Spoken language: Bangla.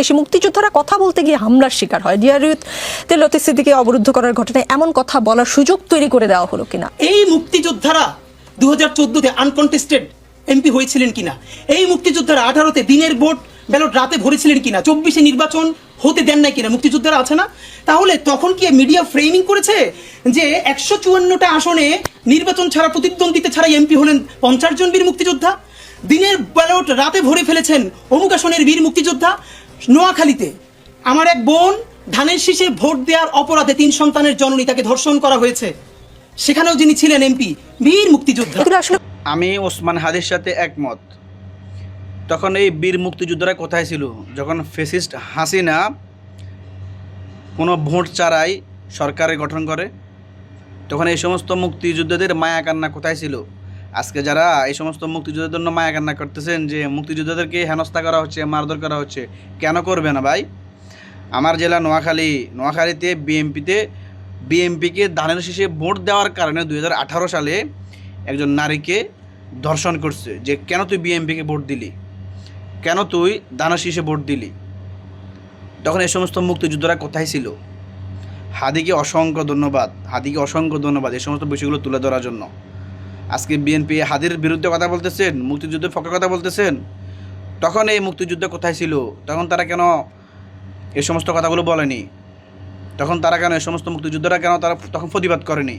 দেশে মুক্তিযোদ্ধারা কথা বলতে গিয়ে হামলার শিকার হয়। ডিআরইউতে লতি সিদ্দিকে অবরুদ্ধ করার ঘটনায় এমন কথা বলার সুযোগ তৈরি করে দেওয়া হলো কিনা? এই মুক্তিযোদ্ধারা দু হাজার চোদ্দোতে আনকন্টেস্টেড এমপি হয়েছিলেন কিনা? এই মুক্তিযোদ্ধারা আঠারোতে দিনের ভোট ব্যালট রাতে ভরেছিলেন কিনা? চব্বিশে নির্বাচন হতে দেন নাই কিনা? মুক্তিযোদ্ধারা আছে না? তাহলে তখন কি মিডিয়া ফ্রেমিং করেছে যে একশো চুয়ান্নটা আসনে নির্বাচন ছাড়া প্রতিদ্বন্দ্বিতা ছাড়া এমপি হলেন পঞ্চাশ জন বীর মুক্তিযোদ্ধা? দিনের ব্যালট রাতে ভরে ফেলেছেন অমুক আসনের বীর মুক্তিযোদ্ধা? নোয়াখালীতে আমার এক বোন ধানের শীষে ভোট দেওয়ার অপরাধে তিন সন্তানের জননী তাকে ধর্ষণ করা হয়েছে। সেখানেও যিনি ছিলেন এমপি বীর মুক্তিযোদ্ধা। আমি ওসমান হাদির সাথে একমত। তখন এই বীর মুক্তিযোদ্ধারা কোথায় ছিল? যখন ফেসিস্ট হাসিনা কোনো ভোট ছাড়াই সরকারের গঠন করে তখন এই সমস্ত মুক্তিযোদ্ধাদের মায়া কান্না কোথায় ছিল? আজকে যারা এই সমস্ত মুক্তিযোদ্ধার জন্য মায়া কান্না করতেছেন যে মুক্তিযোদ্ধাদেরকে হেনস্থা করা হচ্ছে, মারধর করা হচ্ছে, কেন করবে না ভাই? আমার জেলা নোয়াখালী, নোয়াখালীতে বিএমপিতে, বিএমপিকে ধানের শীষে ভোট দেওয়ার কারণে দু হাজার আঠারো সালে একজন নারীকে ধর্ষণ করছে যে, কেন তুই বিএমপিকে ভোট দিলি? কেন তুই ধানের শীষে ভোট দিলি? তখন এই সমস্ত মুক্তিযোদ্ধারা কোথায় ছিল? হাদিকে অসংখ্য ধন্যবাদ, হাদিকে অসংখ্য ধন্যবাদ এই সমস্ত বিষয়গুলো তুলে ধরার জন্য। আজকে বিএনপি হাদির বিরুদ্ধে কথা বলতেছেন, মুক্তিযুদ্ধের পক্ষে কথা বলতেছেন। তখন এই মুক্তিযুদ্ধ কোথায় ছিল? তখন তারা কেন এই সমস্ত কথাগুলো বলেনি? তখন তারা কেন এই সমস্ত মুক্তিযুদ্ধরা কেন তারা তখন প্রতিবাদ করেনি?